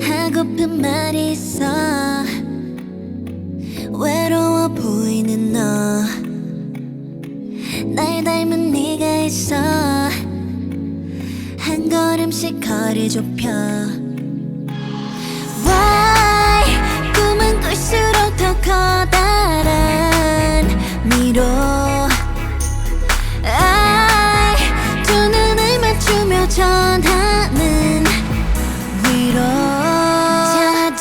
하고픈 말이 있어. 외로워 보이는 너. 날 닮은 네가 있어. 한 걸음씩 거리 좁혀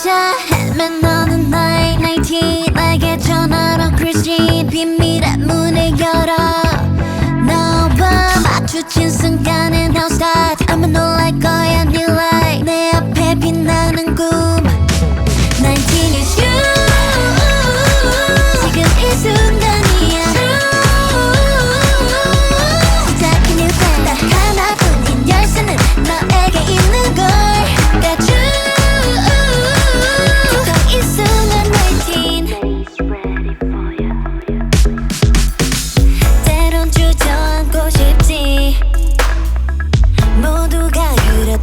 찾아 헤맨 너는 나의 나이티 나에게 전화로 크리스틴 비밀의 문을 열어. 너와 마주친 순간엔 I'll start. 아마 놀랄 거야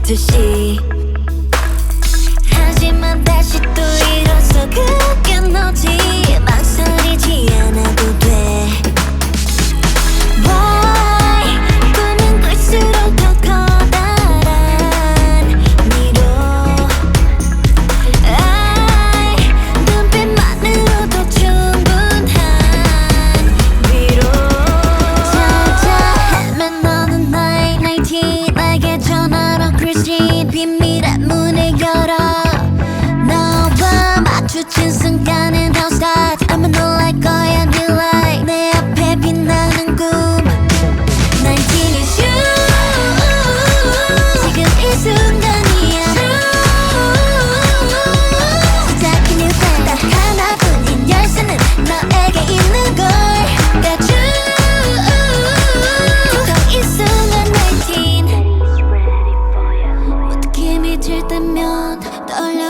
to see.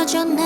멈춰줬네.